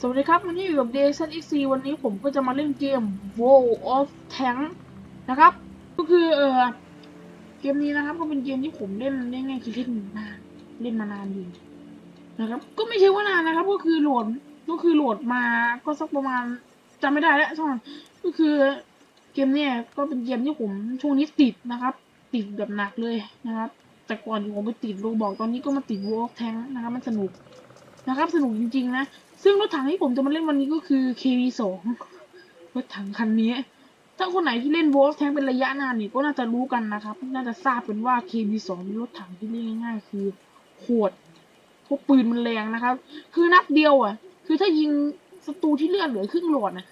สวัสดีครับ วันนี้อยู่กับ d x x วันนี้ผมก็จะมาเล่นเกม World of Tank นะครับ ก็คือเออเกมนี้นะครับ ก็เป็นเกมที่ผมเล่นได้ไงคือเล่นนานเล่นมานานอยู่นะครับ ก็ไม่ใช่ว่านานนะครับ ก็คือโหลดก็คือโหลดมาก็สักประมาณจำไม่ได้แล้วช่างมันก็คือเกมนี้ก็เป็นเกมที่ผมช่วงนี้ติดนะครับ ติดแบบหนักเลยนะครับ แต่ก่อนผมไปติดโรบอกตอนนี้ก็มาติด World of Tank นะครับมันสนุกนะครับสนุกจริงๆนะ ซึ่งรถถังที่ผมจะมาเล่นวันนี้ก็คือ KV2 รถถังคันนี้ ถ้าคนไหนที่เล่น Wolf Tank เป็นระยะนานนี่ก็น่าจะรู้กันนะครับ น่าจะทราบเป็นว่า KV2 เป็นรถถังที่เล่นง่ายๆ คือโหดพราะปืนมันแรงนะครับ คือนัดเดียวอะ คือถ้ายิงศัตรูที่เลือดเหลือครึ่งหลอดนะ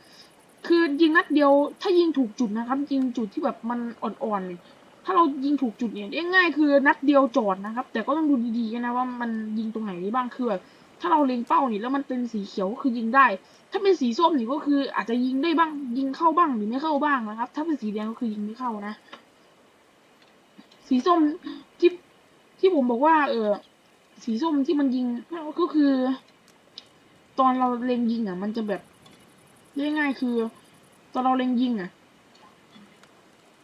คือยิงนัดเดียว ถ้ายิงถูกจุดนะครับ ยิงจุดที่แบบมันอ่อนๆนถ้าเรายิงถูกจุดเนี่ยง่ายคือนัดเดียวจอดนะครับ แต่ก็ต้องดูดีๆนะว่ามันยิงตรงไหนได้บ้างคือแบบ ถ้าเราเล็งเป้านี่แล้วมันเป็นสีเขียวคือยิงได้ ถ้าเป็นสีส้มนี่ก็คืออาจจะยิงได้บ้าง ยิงเข้าบ้างหรือไม่เข้าบ้างนะครับ ถ้าเป็นสีแดงก็คือยิงไม่เข้านะ สีส้มที่ที่ผมบอกว่า เออสีส้มที่มันยิงก็คือ ตอนเราเล็งยิงอะ มันจะแบบง่ายๆคือ ตอนเราเล็งยิงอะ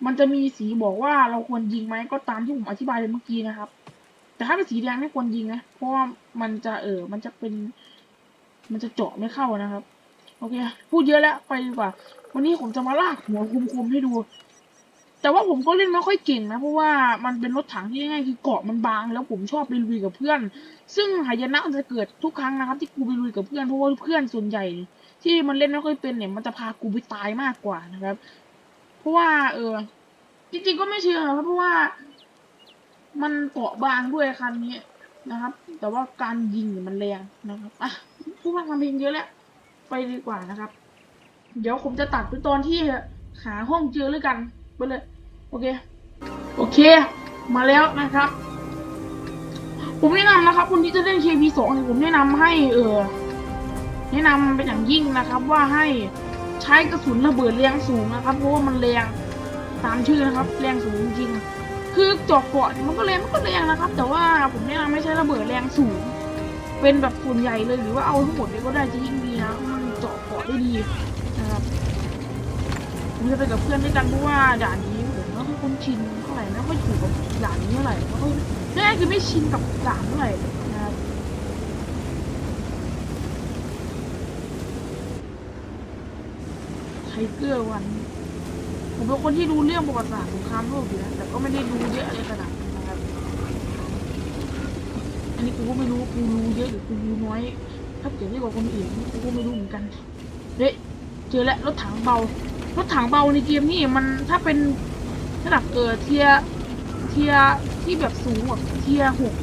มันจะมีสีบอกว่าเราควรยิงไหมก็ตามที่ผมอธิบายไปเมื่อกี้นะครับ แต่ถ้าเป็นสีแดงไม่ควรยิงนะ เพราะว่ามันจะเออ มันจะเป็น มันจะเจาะไม่เข้านะครับ โอเค พูดเยอะแล้วไปดีกว่า วันนี้ผมจะมาลากหัวคุมๆให้ดู แต่ว่าผมก็เล่นไม่ค่อยเก่งนะ เพราะว่ามันเป็นรถถังที่ง่ายคือเกาะมันบาง แล้วผมชอบไปลุยกับเพื่อน ซึ่งหายนะจะเกิดทุกครั้งนะครับ ที่กูไปลุยกับเพื่อน เพราะว่าเพื่อนส่วนใหญ่ ที่มันเล่นไม่ค่อยเป็นเนี่ย มันจะพากูไปตายมากกว่านะครับ เพราะว่า เออจริงๆก็ไม่เชื่อครับเพราะว่า มันเกาะบางด้วยคันนี้นะครับ แต่ว่าการยิงมันแรงนะครับอะพูดมาทำเพลงเยอะแล้ว ไปดีกว่านะครับ เดี๋ยวผมจะตัดไปตอนที่หาห้องเจอแล้วกันไปเลย โอเค โอเค มาแล้วนะครับ ผมแนะนำนะครับคนที่จะเล่น KB2 เนี่ยผมแนะนำให้เออแนะนำเป็นอย่างยิ่งนะครับว่าให้ใช้กระสุนระเบิดแรงสูงนะครับ เพราะว่ามันแรงตามชื่อนะครับ แรงสูงจริง คือเจอกเกาะมันก็แรงมันก็แรงนะครับ แต่ว่าผมแนะนำไม่ใช้ระเบิดแรงสูง เป็นแบบส่วนใหญ่เลยหรือว่าเอาทั้งหมดเลยก็ได้จะยิ่งดีนะมันเจาะเกาะได้ดีนะครับผมจะไปกับเพื่อนด้วยกันเพราะว่าด่านนี้ผมไม่ค่อยคุ้นชินเท่าไหร่ไม่ค่อยถูกกับด่านนี้เท่าไหร่ไม่ค่อยแรกคือไม่ชินกับด่านเท่าไหร่นะครับไทเกอร์วัน ผมเป็นคนที่รู้เรื่องประวัติศาสตร์สงครามโลกอยู่นะแต่ก็ไม่ได้รู้เยอะอะไรขนาดนั้นนะครับ อันนี้กูก็ไม่รู้กูรู้เยอะหรือกูรู้น้อย ถ้าเกิดเทียบกับคนอื่นกูก็ไม่รู้เหมือนกันเฮ้ยเจอแล้วรถถังเบารถถังเบาในเกมนี่มันถ้าเป็นระดับเออเทียเทียที่แบบสูงกว่าเทียหก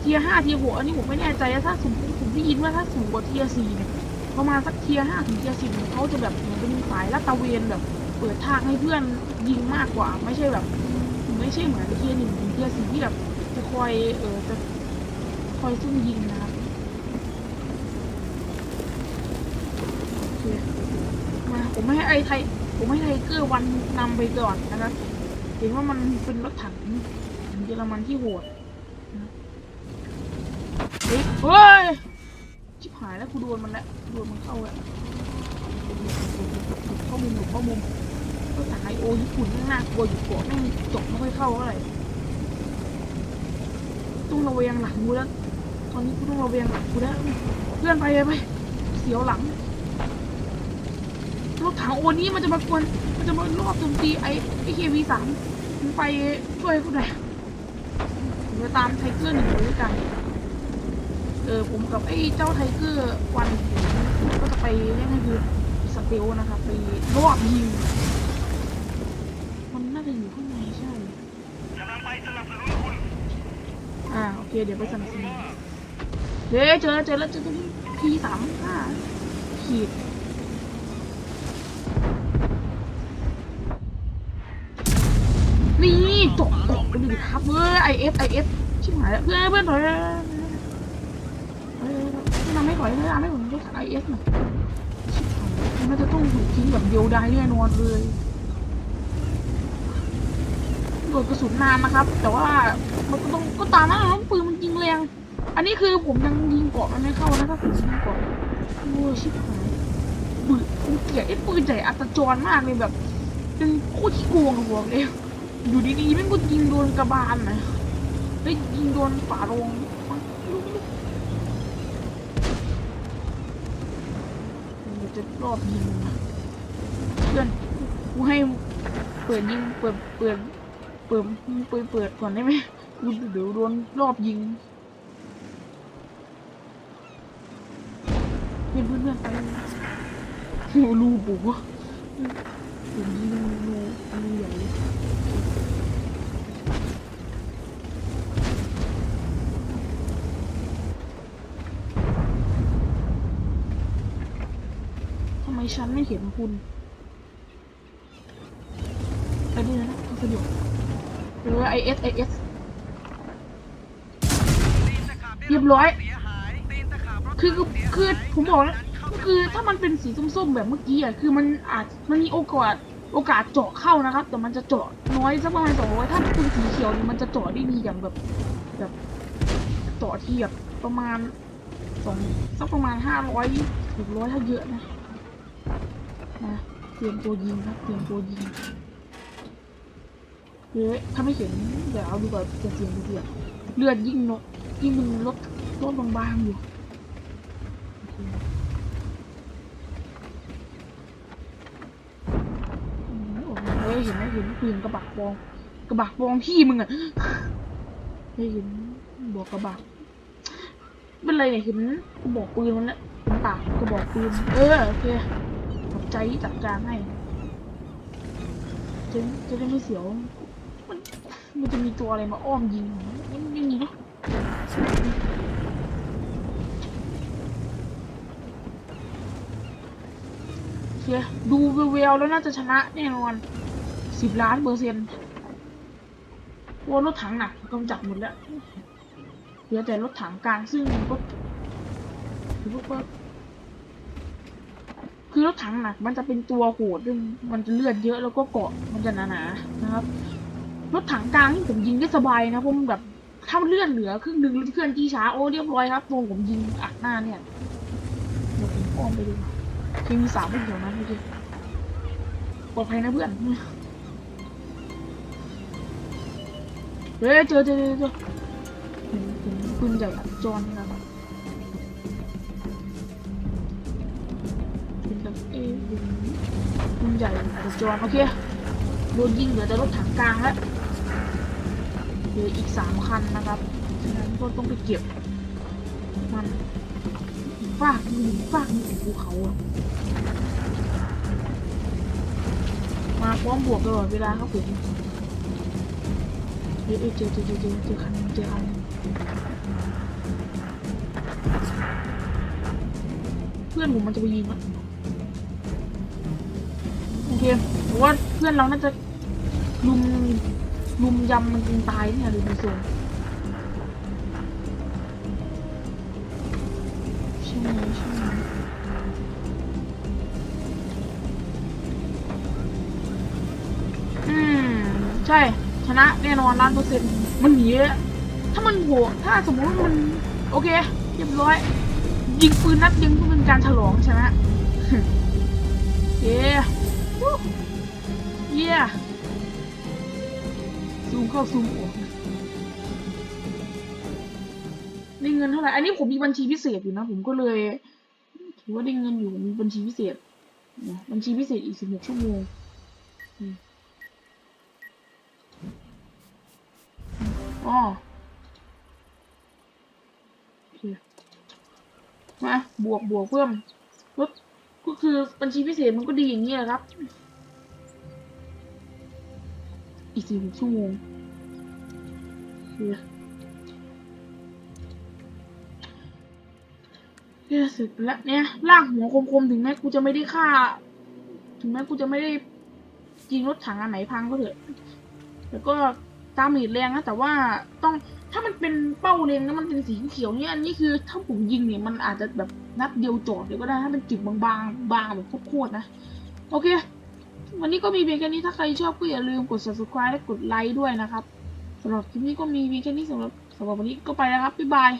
เทียห้าเทียหกอันนี้ผมไม่แน่ใจนะถ้าสูงผมได้ยินว่าถ้าสูงกว่าเทียสี่เนี่ยประมาณสักเทียห้าถึงเทียสิบเนี่เขาจะแบบเหมือนเป็นสายลาดตะเวนแบบ เปิดทางให้เพื่อนยิงมากกว่า ไม่ใช่แบบ ไม่ใช่เหมือนเทียหนึ่งเทียสี่ที่แบบจะคอยเออจะคอยซุ่มยิงนะครับโอเคมาผมไม่ให้ไอ้ไทยผมให้ไทเกอร์วันนำไปก่อนนะครับเห็นว่ามันเป็นรถถังเยอรมันที่โหดเฮ้ยชิบหายแล้วกูโดนมันแล้วโดนมันเข้าแล้วเข้ามุมหลุดเข้ามุม รถถังไอโอญี่ปุ่นน่ากลัวอยู่เกาะแม่จบไม่ค่อยเข้าเท่าไหร่ต้องระเวงหลังกูแล้ว ตอนนี้กูต้องระเวงหลังกูแล้วเพื่อนไปไปไปเสียวหลังรถถังโอนี้มันจะมากวนมันจะมารอบโจมตีไอ้ไอ้เควีสามมันไปช่วยกูหน่อยผมจะตามไทเกอร์หนึ่งด้วยกัน เออผมกับไอ้เจ้าไทเกอร์วันก็จะไปเรียกง่ายคือสเตลนะครับไปรอบยิง มันน่าจะอยู่ข้างในใช่ จะนำไปสนับสนุนคุณ อ่าโอเคเดี๋ยวไปสนับสนุนเฮ้ยเจอแล้วเจอแล้วเจอตัวนี้พีสามห้าขีดนี่จบเกาะไปดิครับเว้ยไอเอสไอเอสชิบหายแล้วเพื่อนเพื่อนถอยเฮ้ยทำไม่ถอยเลยทำไม่ผมได้ไอเอสหน่อยชิบหายมันจะต้องถูกทิ้งแบบเดียวดายแน่นอนเลย โดนกระสุนนานนะครับ แต่ว่ามันก็ต้องก็ตามนั้นนะปืนมันยิงแรง อันนี้คือผมยังยิงเกาะมันไม่เข้านะถ้าผมยิงเกาะโอ้ชิบหายปืนกูเกลียดไอ้ปืนใหญ่อัตจรมากเลยแบบเป็นโคตรขี้โกงอะบอกเลยอยู่ดีๆแม่งก็ยิงโดนกระบาลนะเฮ้ยยิงโดนฝาโลงไม่รู้ไม่รู้มันจะรอบยิงเพื่อนกูให้เปิดยิงเปิดเปิด เปิดเปิดเปิดก่อนได้ไหมเดี๋ยวโดนรอบยิงเพื่อนเพื่อนอนไปรูปุ๊บผมยิงรูรูรูใหญ่ทำไมฉันไม่เห็นคุณไปนี่นะคุณสะดวก หรือไอเอสไอเอสเรียบร้อย คือคือผมบอกแล้วคือถ้ามันเป็นสีส้มๆแบบเมื่อกี้อะ คือมันอาจมันมีโอกาสโอกาสเจาะเข้านะครับ แต่มันจะเจาะน้อยสักประมาณสองร้อยถ้าเป็นสีเขียวเนี่ยมันจะเจาะได้ดีอย่างแบบแบบเจาะที่แบบประมาณสองสักประมาณห้าร้อยถึงร้อยถ้าเยอะนะนะเตรียมตัวยิงครับเตรียมตัวยิง เฮ้ยถ้าไม่เห็นเดี๋ยวเอาดูก่อนจะเสียงเสียงเลือดยิ่งนกยิ่งมันลดลดบางๆอยู่เฮ้ยเห็นไหมเห็นปืนกระบะบองกระบะบองพี่มึงอะเฮ้ยเห็นบอกกระบะเป็นไรเนี่ยเห็นกระบอกปืนมันล้วเห็นปากกระบอกปืนเออโอเคขอบใจจัดการให้จะจะได้ไม่เสียว มันจะมีตัวอะไรมาอ้อมยิงไม่ไม่มีเนะโอเคดูเวลแล้วน่าจะชนะแน่นอนสิบล้านเปอร์เซ็นต์ว่ารถถังหนักกำจัดหมดแล้วเหลือแต่รถถังกลางซึ่งก็ถือว่าคือรถถังหนักมันจะเป็นตัวโหดซึ่งมันจะเลือดเยอะแล้วก็เกาะมันจะหนาๆนะครับ รถถังกลางที่ผมยิงได้สบายนะผมแบบถ้าเลือดเหลือครึ่งหนึ่งเคลื่อนที่ช้าโอ้เรียบร้อยครับตัวผมยิงอัดหน้าเนี่ยเดี๋ยวผมอ้อมไปดูเคมีสามไม่เกี่ยวนะเมื่ปลอดภัยนะเพื่อนเฮ้ยเจอเจอเจอเจอเห็นเห็นปืนใหญ่อัดจอนนะครับเป็นแบบเอ๊ะเห็นปืนใหญ่อัดจอนโอเคโดนยิงเหลือแต่รถถังกลางแล้ว เหลืออีกสามคันนะครับฉะนั้นก็ต้องไปเก็บมันฟากมีฟากมีถึงภูเขาอะมาพร้อมบวกตลอดเวลาครับผมเฮ้ยเอ้ยเจอเจอเจอเจอเจอคันเจอคันเพื่อนผมมันจะไปยิงมันโอเคผมว่าเพื่อนเราน่าจะลุม ลุมยำมันจนตายเนี่ยดูดูทรงใช่ไหมใช่ไหมอืม ใช่ ชนะแน่นอนล้านเปอร์เซ็นต์มันหนีถ้ามันโหถ้าสมมติว่ามัน โอเคเรียบร้อย ยิงปืนนัดยิงเพื่อเป็นการฉลองชนะเย้เย้ ซูมเข้าซูมออกได้เงินเท่าไหร่ อันนี้ผมมีบัญชีพิเศษอยู่นะ ผมก็เลยถือว่าได้เงินอยู่มีบัญชีพิเศษนะบัญชีพิเศษอีกสิบหกชั่วโมงอ๋อโอเคมาบวกบวกเพิ่มก็ก็คือบัญชีพิเศษมันก็ดีอย่างนี้แหละครับ อีกสี่หกชั่วโมงเนี่ยเสร็จแล้วเนี่ยลากหัวคมๆ ถึงแม้กูจะไม่ได้ฆ่า ถึงแม้กูจะไม่ได้ยิงรถถังอันไหนพังก็เถอะแล้วก็ตามมีดแรงนะแต่ว่าต้องถ้ามันเป็นเป้าเล็งแล้วมันเป็นสีเขียวเนี่ยอันนี้คือถ้าผมยิงเนี่ยมันอาจจะแบบนัดเดียวจอดเดี๋ยวก็ได้ถ้าเป็นจุดบางๆบางแบบโคตรๆนะ โอเค วันนี้ก็มีเพียงแค่นี้ถ้าใครชอบก็อย่าลืมกด subscribe และกดไลค์ด้วยนะครับสำหรับคลิปนี้ก็มีเพียงแค่นี้สำหรับสำหรับวันนี้ก็ไปแล้วครับบ๊ายบาย